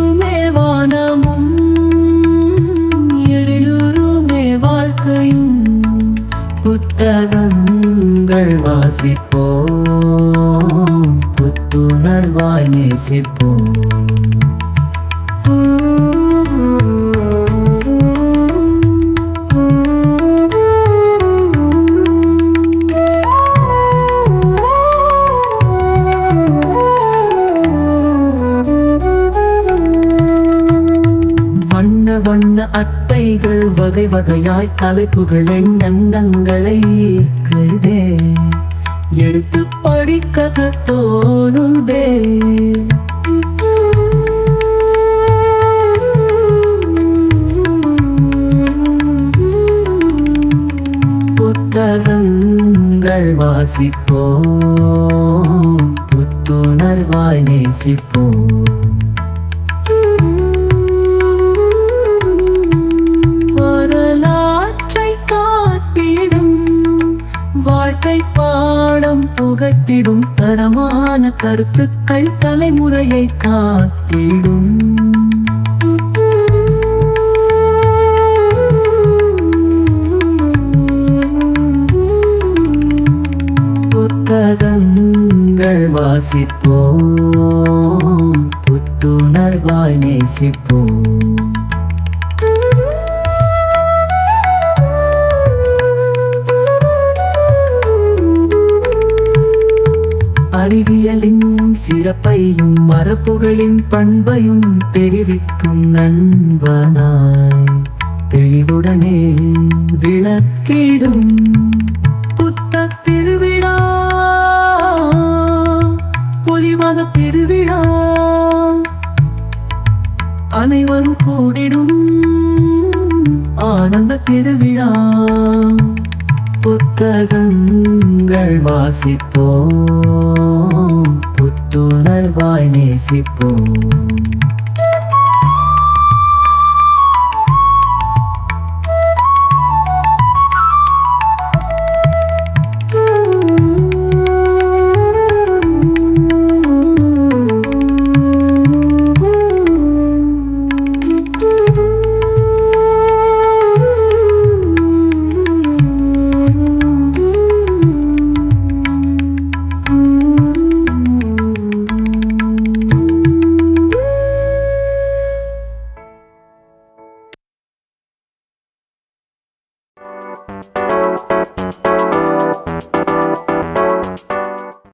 எழிலுருமே வானமும் எழிலுருமே வாழ்க்கையும். புத்தகங்கள் வாசிப்போம் புத்துணர்வாய் நேசிப்போம். வண்ண அட்டைகள் வகை வகையாய் தலைப்புகள் எண்ணங்களை ஈர்க்குதே. எடுத்து படிக்க தோணுதே புத்தகங்கள் வாசிப்போம் புத்துணர்வாய் நேசிப்போம். பாடம் புகட்டிடும் தரமான கருத்துக்கள் தலைமுறையை காத்திடும். புத்தகங்கள் வாசிப்போம் புத்துணர்வாய் நேசிப்போம். அறிவியலின் சிறப்பையும் மரபுகளின் பண்பையும் தெரிவிக்கும் நண்பனாய். தெளிவுடனே விளக்கிடும் புத்த திருவிழா. பொலிமத திருவிழா. அனைவரும் கூடிடும் ஆனந்த திருவிழா. புத்தகங்கள் வாசிப்போம். మణిసిపో Música